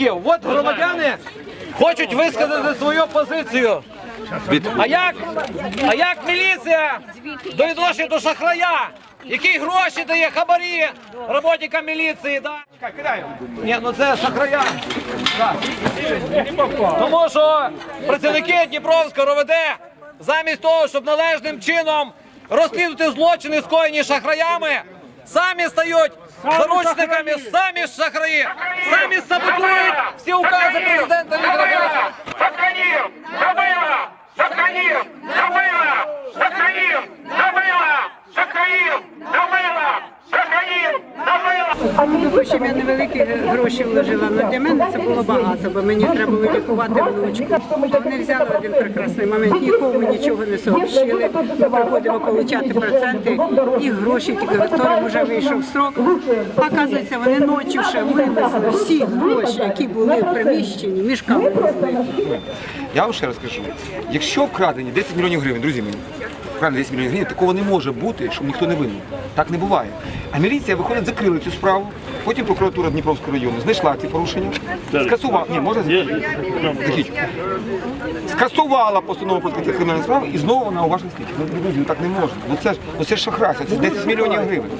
працівників. От громадяни хочуть висказати свою позицію. А як, а як міліція до до шахрая, який гроші дає хабарі роботникам міліції? Да? Ні, ну це шахрая. Да. Тому що працівники Дніпровського РОВД замість того, щоб належним чином розслідувати злочини, скоєні шахраями, самі стають заручниками, самі шахраї, самі саботують всі укази президента Віктора. Забыла! Я невеликі гроші вложила, але для мене це було багато, бо мені треба було лікувати внучку. Вони взяли один прекрасний момент, нікому нічого не сообщили. Ми приходимо отримати проценти і гроші, тільки яким вже вийшов срок. Оказується, вони ночі вже вивезли всі гроші, які були в приміщенні, мішками. Я вам ще раз кажу, якщо вкрадені 10 мільйонів гривень, друзі мої, вкрадені 10 мільйонів гривень, такого не може бути, щоб ніхто не винен. Так не буває. А міліція виходить, закрила цю справу. Потім прокуратура Дніпровського району знайшла ці порушення, скасувала. Ні, можна скасувала постанову про відкриття кримінальної справи і знову вона у ваших слідчих. Ну, друзі, ну так не можна. Ну це ж ну це ж шахрайство, це 10 мільйонів гривень.